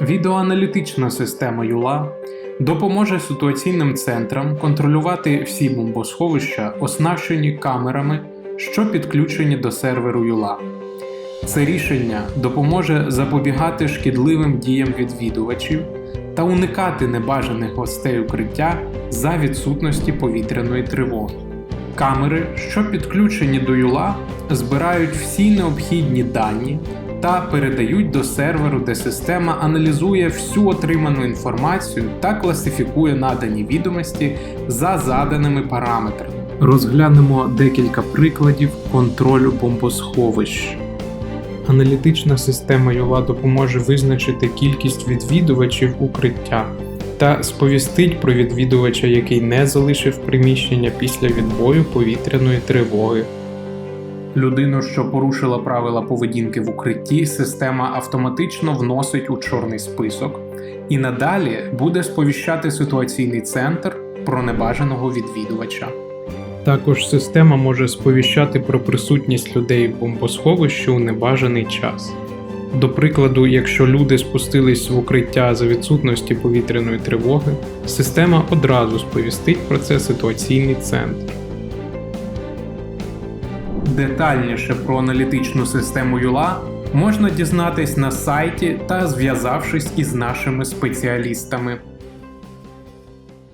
Відеоаналітична система ЮЛА допоможе ситуаційним центрам контролювати всі бомбосховища, оснащені камерами, що підключені до серверу ЮЛА. Це рішення допоможе запобігати шкідливим діям відвідувачів та уникати небажаних гостей укриття за відсутності повітряної тривоги. Камери, що підключені до ЮЛА, збирають всі необхідні дані та передають до серверу, де система аналізує всю отриману інформацію та класифікує надані відомості за заданими параметрами. Розглянемо декілька прикладів контролю бомбосховищ. Аналітична система ЮЛА допоможе визначити кількість відвідувачів укриття та сповістить про відвідувача, який не залишив приміщення після відбою повітряної тривоги. Людину, що порушила правила поведінки в укритті, система автоматично вносить у чорний список і надалі буде сповіщати ситуаційний центр про небажаного відвідувача. Також система може сповіщати про присутність людей в бомбосховищі у небажаний час. До прикладу, якщо люди спустились в укриття за відсутності повітряної тривоги, система одразу сповістить про це ситуаційний центр. Детальніше про аналітичну систему ЮЛА можна дізнатись на сайті та зв'язавшись із нашими спеціалістами.